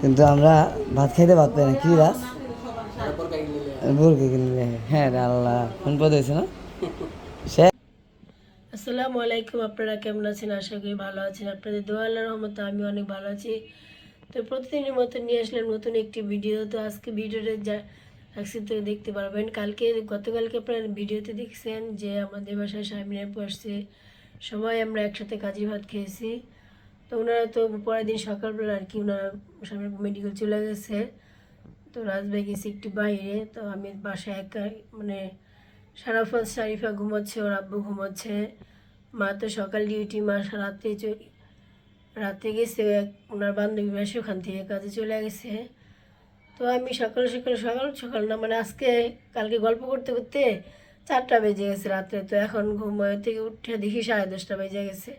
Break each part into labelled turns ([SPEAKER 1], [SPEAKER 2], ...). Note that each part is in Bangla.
[SPEAKER 1] কিন্তু আমরা ভাত খাইতে ভাত পাই না। কি রাস বুরকে কিনলে। হ্যাঁ রে আল্লাহ ফোন পদ হয়েছে না?
[SPEAKER 2] আসসালামু আলাইকুম আপনারা কেমন আছেন? আশা করি ভালো আছেন। আপনাদের দোয়া আল্লাহর রহমতে আমি অনেক ভালো আছি। তো প্রতিদিনের মতো নিয়ে আসলাম নতুন একটি ভিডিও। তো আজকে ভিডিওটা যা রাখছি তো দেখতে পারবেন। কালকে গতকালকে আপনারা ভিডিওতে দেখছেন যে আমাদের বাসায় স্বামী আপু আসছে। সবাই আমরা একসাথে কাজী ভাত খেয়েছি। তো ওনারা তো পরের দিন সকালবেলা আর কি ওনারা সামনে মেডিকেল চলে গেছে। তো রাজবাই গেছি একটু বাইরে। তো আমি বাসায় একা মানে সারাফত শারিফা ঘুমাচ্ছে, ওর আব্বু ঘুমাচ্ছে। মা তো সকাল ডিউটি মা রাতে রাতে গেছে ওনার বান্ধবী মাসে ওখান থেকে কাজে চলে গেছে। তো আমি সকাল সকাল সকাল সকাল না মানে আজকে, কালকে গল্প করতে করতে চারটা বেজে গেছে রাত্রে। তো এখন ঘুম থেকে উঠে দেখি সাড়ে দশটা বেজে গেছে।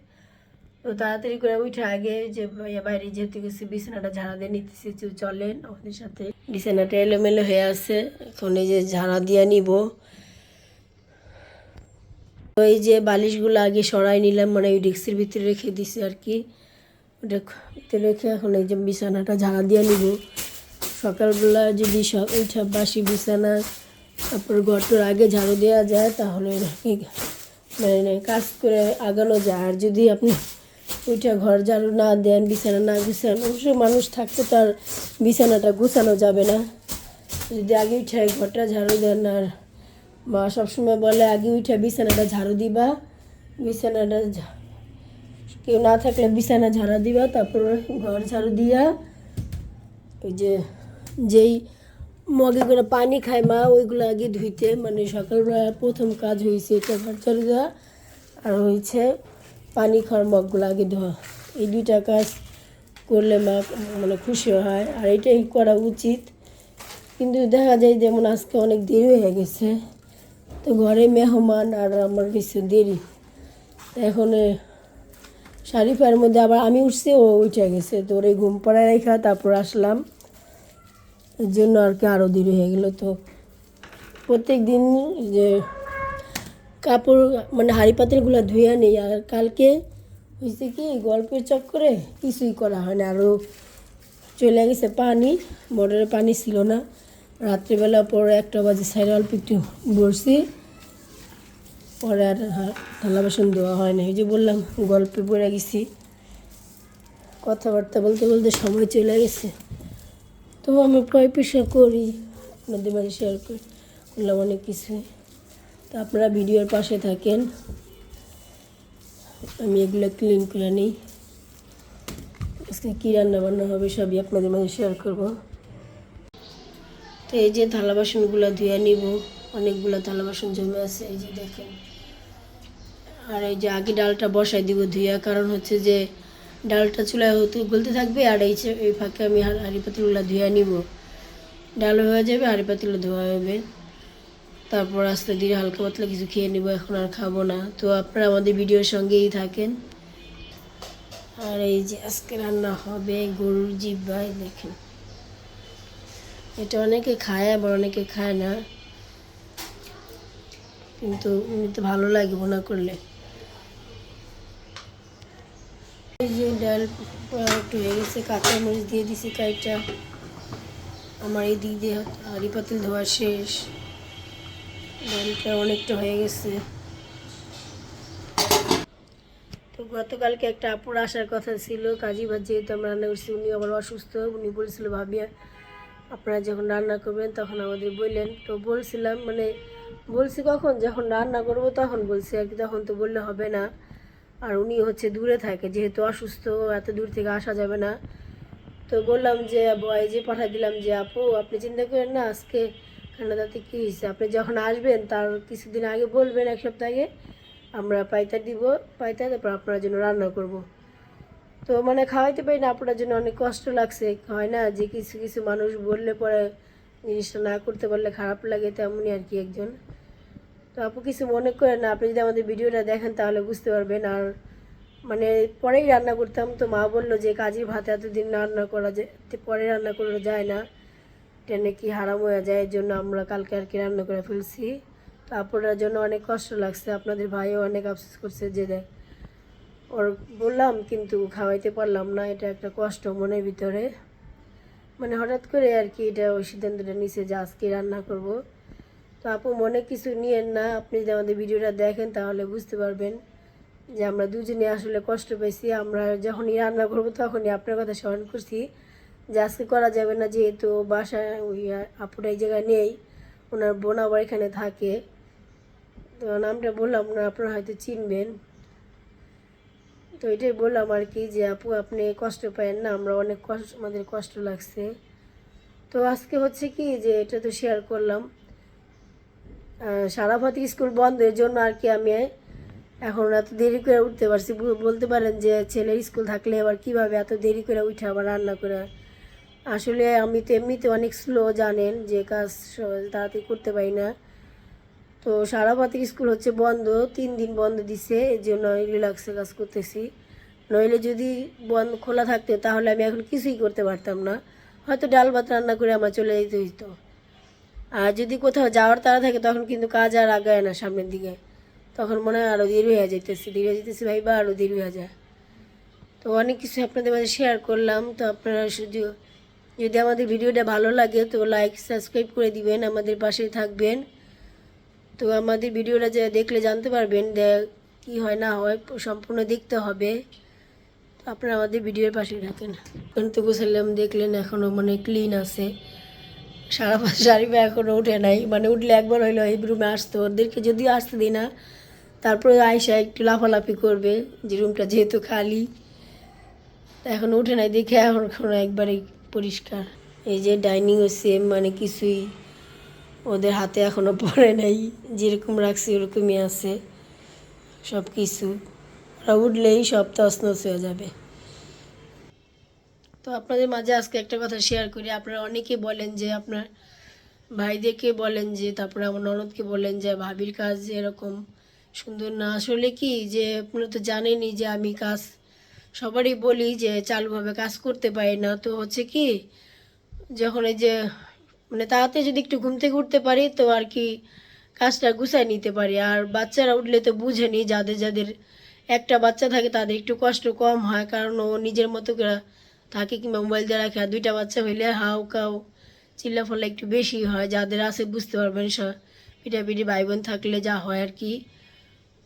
[SPEAKER 2] তো তাড়াতাড়ি করে উঠে আগে যে বাইরে যেতে গেছি, বিছানাটা ঝাড়া দিয়ে নিতেছি চলেন আমাদের সাথে। বিছানাটা এলোমেলো হয়ে আছে, এখন এই যে ঝাড়া দিয়ে নিব। এই যে বালিশগুলো আগে সরাই নিলাম মানে ওই ডেস্কের ভিতরে রেখে দিছি আর কি। ওটা রেখে এখন এই যে বিছানাটা ঝাড়া দিয়ে নিব। সকালবেলা যদি সব ওইটা বাসি বিছানা, তারপর ঘরটার আগে ঝাড়ু দেওয়া যায়, তাহলে মানে কাজ করে আগানো যায়। আর যদি আপনি ওইটা ঘর ঝাড়ু না দেন, বিছানা না গুছান অবশ্যই মানুষ থাকতে তার বিছানাটা গুছানো যাবে না। যদি আগে উঠে ঘরটা ঝাড়ু দেন আর মা সবসময় বলে, আগে উঠে বিছানাটা ঝাড়ু দিবা, বিছানাটা কেউ না থাকলে বিছানা ঝাড়া দিবা, তারপর ঘর ঝাড়ু দিয়া ওই যে যেই মগে করে পানি খায় মা, ওইগুলো আগে ধুইতে মানে সকালবেলা প্রথম কাজ হয়েছে এটা ঘর ঝাড়ু দেওয়া, আর হয়েছে পানি খাওয়ার মগগুলো আগে ধোয়া। এই দুইটা কাজ করলে মা মানে খুশি হয়, আর এটাই করা উচিত। কিন্তু দেখা যায় যেমন আজকে অনেক দেরি হয়ে গেছে, তো ঘরে মেহমান আর আমার কিছু দেরি। এখন শারিফার মধ্যে আবার আমি উঠছি, ও উঠে গেছে। তো ওর ঘুম পড়ায় রেখা, তারপর আসলাম। এর জন্য আর কি আরও দেরি হয়ে গেলো। তো প্রত্যেক দিন যে কাপড় মানে হাঁড়ি পাতিলগুলো ধুয়ে নেই। আর কালকে হয়েছে কি, গল্পের চক্করে কিছুই করা হয় না। আরও চলে গেছে পানি মোটরে পানি ছিল না। রাত্রিবেলা পরে একটা বাজে সাইড অল্প একটু বসছি। পরে আর থালা বাসন ধোয়া হয় না। এই যে বললাম, গল্পে পড়ে গেছি। কথাবার্তা বলতে বলতে সময় চলে গেছে। তো আমি প্রায় পেশা করি, আপনাদের মাঝে শেয়ার করি। করলাম অনেক কিছু তো আপনারা ভিডিওর পাশে থাকেন। আমি এগুলো ক্লিন করে নিই। আজকে কী রান্না বান্না হবে সবই আপনাদের মাঝে শেয়ার করব। তো এই যে থালা বাসনগুলো ধুয়ে নিব। অনেকগুলো থালা বাসন জমে আছে, এই যে দেখেন। আর এই যে আগে ডালটা বসাই দিব ধুইয়া কারণ হচ্ছে যে ডালটা চুলায় হতে গলতে থাকবে, আর এই যে এই ফাঁকে আমি হাঁড়ি পাতিলগুলো ধুয়ে নিব। ডাল হয়ে যাবে, হাঁড়ি পাতিলও ধোয়া হবে। তারপর আস্তে ধীরে হালকা পাতলা কিছু খেয়ে নেব, এখন আর খাব না। তো আপনারা আমাদের ভিডিওর সঙ্গেই থাকেন। আর এই যে আজকে রান্না হবে গরুর জিব্বাই দেখেন। এটা অনেকে খায়, আবার অনেকে খায় না। কিন্তু এমনিতে ভালো লাগে ভোনা করলে। এই যে ডাল একটু হয়ে গেছে, কাঁচা মরিচ দিয়ে দিছি কাইটা আমার এই দিক দিয়ে হাঁড়ি পাতিল ধোয়া শেষ। ডালটা অনেকটা হয়ে গেছে। তো গতকালকে একটা আপুর আসার কথা ছিল, কাজী ভাত যেহেতু আমরা রান্না করছি, উনি আবার অসুস্থ। উনি বলেছিল, ভাবিয়া, আপনারা যখন রান্না করবেন তখন আমাদের বললেন। তো বলছিলাম মানে বলছি কখন? যখন রান্না করব তখন বলছি, আর কি তখন তো বললে হবে না। আর উনি হচ্ছে দূরে থাকে, যেহেতু অসুস্থ, এত দূর থেকে আসা যাবে না। তো বললাম যে বয় যে পাঠাই দিলাম যে, আপু, আপনি চিন্তা করেন না, আজকে ঠান্ডাতে কী হয়েছে আপনি যখন আসবেন, তার কিছুদিন আগে বলবেন এক সপ্তাহ আগে, আমরা পাইতা দিব পাইতা তারপর আপনার জন্য রান্না করব। তো মানে খাওয়াইতে পারি না, আপনার জন্য অনেক কষ্ট লাগছে। হয় না যে কিছু কিছু মানুষ বললে পরে জিনিসটা না করতে পারলে খারাপ লাগে, তেমনই আর কি একজন। তো আপু কিছু মনে করেন না, আপনি যদি আমাদের ভিডিওটা দেখেন তাহলে বুঝতে পারবেন। আর মানে পরেই রান্না করতাম, তো মা বলল যে কাজের ভাত এতদিন রান্না করা যায়, পরে রান্না করা যায় না। এটা নাকি হারাম হয়ে যায় এর জন্য আমরা কালকে আর কি রান্না করে ফেলছি। তো আপনার জন্য অনেক কষ্ট লাগছে, আপনাদের ভাইও অনেক আফসোস করছে যে দেখ, ওর বললাম কিন্তু খাওয়াইতে পারলাম না, এটা একটা কষ্ট মনের ভিতরে। মানে হঠাৎ করে আর কি এটা ওই সিদ্ধান্তটা নিছে যে আজকে রান্না করব। তো আপু মনে কিছু নিয়েন না, আপনি যদি আমাদের ভিডিওটা দেখেন তাহলে বুঝতে পারবেন যে আমরা দুজনে আসলে কষ্ট পেয়েছি, আমরা যখনই রান্না করব তখনই আপনার কথা স্মরণ করছি। যে আজকে করা যাবে না যেহেতু বাসায় ওই আপুটা এই জায়গায় নেই, ওনার বোন আবার এখানে থাকে। তো নামটা বললাম না, আপনারা হয়তো চিনবেন। তো এটাই বললাম আর কি যে আপু, আপনি কষ্ট পায়েন না, আমরা অনেক কষ্ট, আমাদের কষ্ট লাগছে। তো আজকে হচ্ছে কি যে এটা তো শেয়ার করলাম। সারা ভাতি স্কুল বন্ধের জন্য আর কি আমি এখন এত দেরি করে উঠতে পারছি। বলতে পারেন যে ছেলের স্কুল থাকলে আবার কীভাবে এত দেরি করে উঠে আবার রান্না করে আসলে আমি তো এমনিতে অনেক স্লো জানেন, যে কাজ তাড়াতাড়ি করতে পারি না। তো সারা ভাতির স্কুল হচ্ছে বন্ধ, তিন দিন বন্ধ দিছে, এর জন্য রিল্যাক্সে কাজ করতেছি। নইলে যদি বন্ধ খোলা থাকতো, তাহলে আমি এখন কিছুই করতে পারতাম না। হয়তো ডাল ভাত রান্না করে আমার চলে যেতে হইতো। আর যদি কোথাও যাওয়ার তারা থাকে, তখন কিন্তু কাজ আর আগায় না সামনের দিকে। তখন মনে হয় আরও দেরি হয়ে যেতেছে দেরি হয়ে যেতেছে ভাই, বা আরও দেরি হয়ে যায়। তো অনেক কিছু আপনাদের মাঝে শেয়ার করলাম। তো আপনারা শুধু যদি আমাদের ভিডিওটা ভালো লাগে, তো লাইক সাবস্ক্রাইব করে দিবেন, আমাদের পাশেই থাকবেন। তো আমাদের ভিডিওটা যে দেখলে জানতে পারবেন কী হয়, না হয়, সম্পূর্ণ দেখতে হবে। আপনারা আমাদের ভিডিওর পাশেই থাকেন। এখন তো গোসাল্লাম দেখলেন এখনও মানে ক্লিন আছে। সারা পাশ শাড়িপা এখনও উঠে নাই। মানে উঠলে একবার হইল এই রুমে আসতো। ওদেরকে যদিও আসতে দিই না তারপরে আয়সা একটু লাফালাফি করবে যে রুমটা যেহেতু খালি। তা এখন উঠে নাই, দেখে এখন একবারেই পরিষ্কার। এই যে ডাইনিংও সেম মানে কিছুই ওদের হাতে এখনও পড়ে নাই। যেরকম রাখছি ওরকমই আছে সব কিছু ওরা উঠলেই সব তছনছ হয়ে যাবে। তো আপনাদের মাঝে আজকে একটা কথা শেয়ার করি। আপনারা অনেকে বলেন যে আপনার ভাইদেরকে বলেন যে, তারপরে আমার ননদকে বলেন যে, ভাবির কাজ এরকম সুন্দর না। আসলে কি যে, আপনারা তো জানেনই যে আমি কাজ সবারই বলি যে চালুভাবে কাজ করতে পারি না। তো হচ্ছে কি, যখন এই যে মানে তাড়াতাড়ি যদি একটু ঘুম থেকে পারি তো আর কি কাজটা গুছায় নিতে পারি। আর বাচ্চারা উঠলে তো বুঝেনি, যাদের যাদের একটা বাচ্চা থাকে তাদের একটু কষ্ট কম হয়, কারণ ও নিজের মতো করে থাকে কিংবা মোবাইল দিয়ে রাখে। আর দুইটা বাচ্চা হইলে হাউ কাউ চিল্লা ফল্লা একটু বেশি হয়, যাদের আছে বুঝতে পারবেন স- পিঠাপিঠি ভাই বোন থাকলে যা হয় আর কি।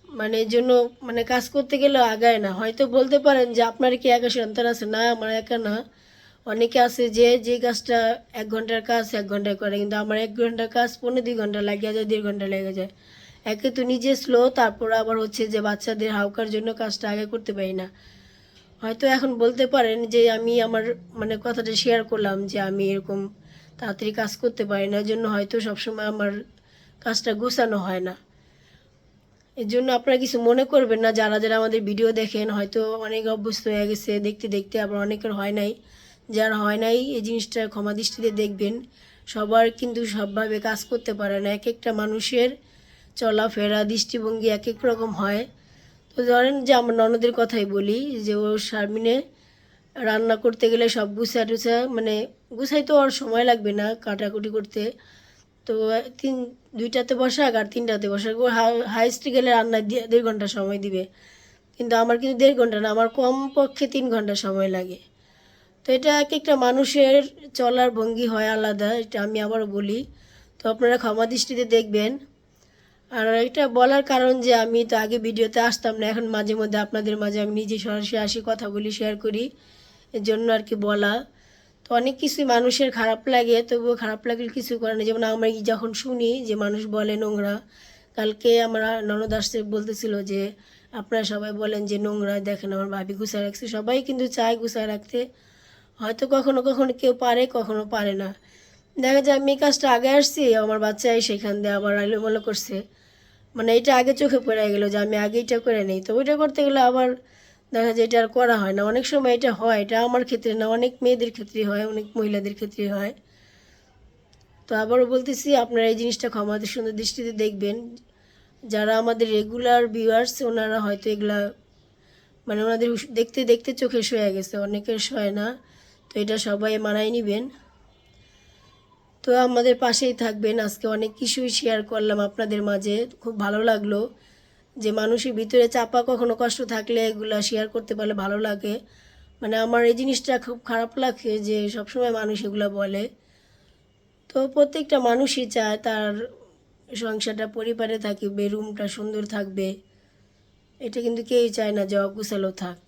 [SPEAKER 2] মানে জন্য মানে কাজ করতে গেলে আগায় না। হয়তো বলতে পারেন যে আপনার কি একা সন্তান আছে? না, আমার একা না। অনেকে আছে যে যে কাজটা এক ঘণ্টার কাজ, এক ঘন্টায় করে। কিন্তু আমার এক ঘণ্টার কাজ পনেরো দুই ঘণ্টা লাগিয়ে যায়, দেড় ঘণ্টা লেগে যায়। একে তো নিজে স্লো তারপর আবার হচ্ছে যে বাচ্চাদের হাউকার জন্য কাজটা আগে করতে পারি না। হয়তো এখন বলতে পারেন যে, আমি আমার মানে কথাটা শেয়ার করলাম যে, আমি এরকম তাড়াতাড়ি কাজ করতে পারি না। জন্য হয়তো সবসময় আমার কাজটা গোছানো হয় না। এর জন্য আপনারা কিছু মনে করবেন না, যারা যারা আমাদের ভিডিও দেখেন, হয়তো অনেক অভ্যস্ত হয়ে গেছে, দেখতে দেখতে আবার অনেকের হয় নাই। যার হয় নাই, এই জিনিসটা ক্ষমা দৃষ্টিতে দেখবেন। সবার কিন্তু সবভাবে কাজ করতে পারে না। এক একটা মানুষের চলাফেরা, দৃষ্টিভঙ্গি এক এক রকম হয়। তো ধরেন যে আমার ননদের কথাই বলি, যে ও শারমিনে রান্না করতে গেলে সব গুছা টুছা মানে গুছাই তো আর সময় লাগবে না কাটাকুটি করতে। তো তিন, দুইটাতে বসাক আর তিনটাতে বসাক। হাইস্ট গেলে রান্না দিয়ে দেড় ঘণ্টা সময় দিবে। কিন্তু আমার কিন্তু দেড় ঘণ্টা না, আমার কম পক্ষে তিন ঘণ্টা সময় লাগে। তো এটা এক একটা মানুষের চলার ভঙ্গি হয় আলাদা, এটা আমি আবার বলি। তো আপনারা ক্ষমা দৃষ্টিতে দেখবেন। আর এটা বলার কারণ যে আমি তো আগে ভিডিওতে আসতাম না, এখন মাঝে মধ্যে আপনাদের মাঝে আমি নিজে সরাসরি আসি, কথা বলি শেয়ার করি। এর জন্য আর কি বলা। তো অনেক কিছুই মানুষের খারাপ লাগে, তবুও খারাপ লাগলে কিছু করে না। যেমন আমরা যখন শুনি যে মানুষ বলে নোংরা, কালকে আমরা ননদ আসতে বলতেছিল যে, আপনারা সবাই বলেন যে নোংরা, দেখেন আমার ভাবি গুছায় রাখছে। সবাই কিন্তু চায় গুছায় রাখতে। হয়তো কখনো কখনো কেউ পারে, কখনো পারে না। দেখা যায় আমি কাজটা আগে আসছি, আমার বাচ্চা সেখান দিয়ে আবার আলোমলো করছে। মানে এটা আগে চোখে পড়ে গেলো যে আমি আগে এটা করে নেই। তো ওইটা করতে গেলে আবার দেখা যায় এটা আর করা হয় না। অনেক সময় এটা হয়, এটা আমার ক্ষেত্রে না, অনেক মেয়েদের ক্ষেত্রে হয়, অনেক মহিলাদের ক্ষেত্রে হয়। তো আবারও বলতেছি, আপনারা এই জিনিসটা ক্ষমাতে সুন্দর দৃষ্টিতে দেখবেন। যারা আমাদের রেগুলার ভিউয়ার্স ওনারা হয়তো এগুলা মানে ওনাদের দেখতে দেখতে চোখে শুয়ে গেছে, অনেকের শয় না। তো এটা সবাই মানায় নিবেন। তো আমাদের পাশেই থাকবেন। আজকে অনেক কিছুই শেয়ার করলাম আপনাদের মাঝে, খুব ভালো লাগল। যে মানুষের ভিতরে চাপা কখনো কষ্ট থাকলে এগুলা শেয়ার করতে পারলে ভালো লাগে। মানে আমার এই জিনিসটা খুব খারাপ লাগে যে সবসময় মানুষ এগুলো বলে। তো প্রত্যেকটা মানুষই চায় তার সংসারটা পরিবারে থাকবে রুমটা সুন্দর থাকবে। এটা কিন্তু কেউই চায় না যে অগুছালো থাক।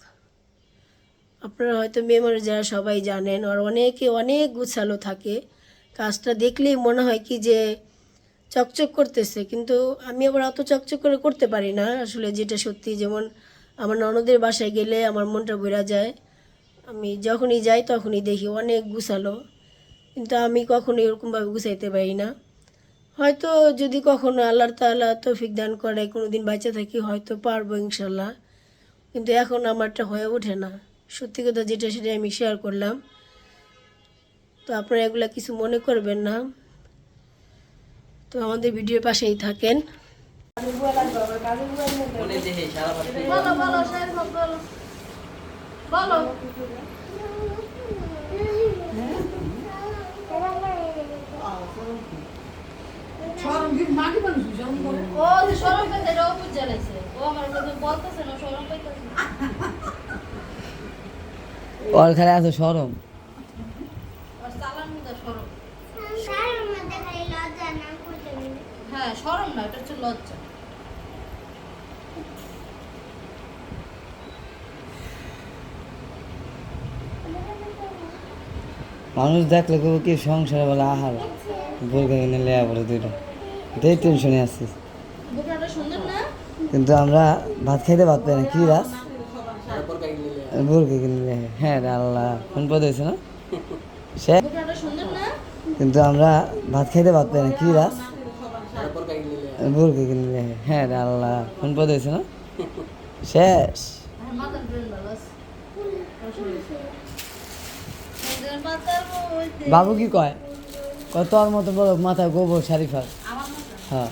[SPEAKER 2] আপনারা হয়তো মেমোরি যারা সবাই জানেন, আর অনেকে অনেক গুছালো থাকে। কাজটা দেখলেই মনে হয় কি যে চকচক করতেছে, কিন্তু আমি আবার অত চকচক করে করতে পারি না। আসলে যেটা সত্যি, যেমন আমার ননদের বাসায় গেলে আমার মনটা বেড়া যায়। আমি যখনই যাই তখনই দেখি অনেক গুছালো, কিন্তু আমি কখনো এরকমভাবে গুছাইতে পারি না। হয়তো যদি কখনো আল্লাহর তাআলা তৌফিক দান করে কোনো দিন বাঁচা থাকি, হয়তো পারব ইনশাল্লাহ। কিন্তু এখন আমারটা হয়ে ওঠে না। সত্যি কথা যেটা সেটা আমি শেয়ার করলাম। তো আপনারা এগুলা কিছু মনে করবেন না। তো আমাদের ভিডিওর পাশেই থাকেন।
[SPEAKER 1] মনে দেখে সারা পাশে
[SPEAKER 2] বলো বলো সাহেব বলো বলো
[SPEAKER 3] ও যে সরম পেতে এটা অপুজ জ্বালাইছে ও আমার কথা বলতেছে না সরম পাইতেছে না
[SPEAKER 1] ওর খালি এত সরম
[SPEAKER 3] আর চালান মুদা সরম
[SPEAKER 4] সারের মধ্যে খালি লজ্জা না করতে গেলে
[SPEAKER 3] হ্যাঁ সরম না এটা হচ্ছে লজ্জা।
[SPEAKER 1] মানুষ দেখলে কেউ কি সংসার বলে আহার বোরকা কিনে লেয়া বলে দুইটা। এটাই টেনশনে আসছিস কিন্তু আমরা ভাত খাইতে ভাত পাই না কি রাস? বোরকা কিনে লেয়া। হ্যাঁ রে আল্লাহ ফোন পদ হয়েছে না? সে কিন্তু আমরা ভাত খাইতে ভাত পাই না কি রাস? বোরকা কিনে লেয়া হ্যাঁ রে আল্লাহ, ফোন পদ হয়েছে না? শেষ।
[SPEAKER 3] আর
[SPEAKER 1] বাবু কি কয়? কয়, তোর মতো বড় মাথা গোবর শারিফার হ্যাঁ।
[SPEAKER 3] মতো।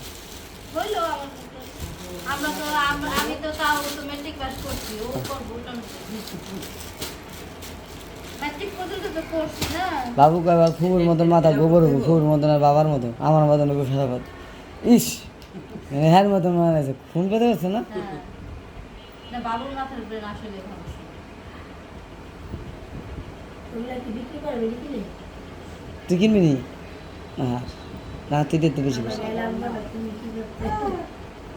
[SPEAKER 1] বাবু কয় ফুর মতন মাথা গোবর হব ফুর মতন আর বাবার মতন, আমার মতন হব ইস! হ্যার মতন মানে আছে ফোন পেতে পারছে না?
[SPEAKER 3] হ্যাঁ। না বাবুর মাথার ব্রেন আসলে?
[SPEAKER 1] তুই কিনবি নি? তুই দেখতে বেশি বেশি
[SPEAKER 2] করতে?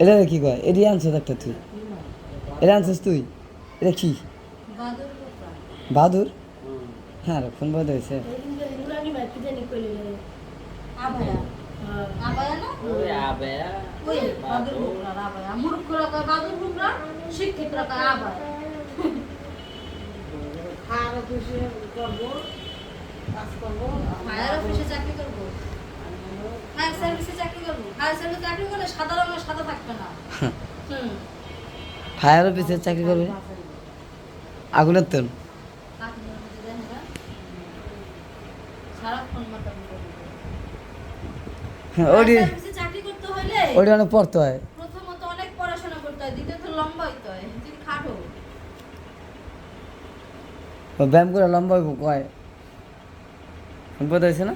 [SPEAKER 1] এটা কি কয়? এটি আনছিস একটা তুই? এটা আনছিস তুই? এটা কি?
[SPEAKER 3] বাদুর
[SPEAKER 1] বাহাদুর হ্যাঁ রে ফোন পেতে হয়েছে।
[SPEAKER 3] বাদুর ফায়ার অফিসে চাকরি করব? ফায়ার সার্ভিসে চাকরি করব? ফায়ার সার্ভিসে চাকরি করলে সাদা রঙের সাদা থাকবে না। হুম।
[SPEAKER 1] ফায়ার অফিসে চাকরি করবে? আগুনের
[SPEAKER 3] না। সারাক্ষণ মাথা
[SPEAKER 1] ওটি
[SPEAKER 3] হলে
[SPEAKER 1] ওটি অনেক পড়তে হয়।
[SPEAKER 3] প্রথমত অনেক পড়াশোনা করতে হয় দ্বিতীয়ত লম্বা হইতে হয় যদি খাটো।
[SPEAKER 1] ব্যায়াম করে লম্বা হইব কয়? বোধ হয়েছে না?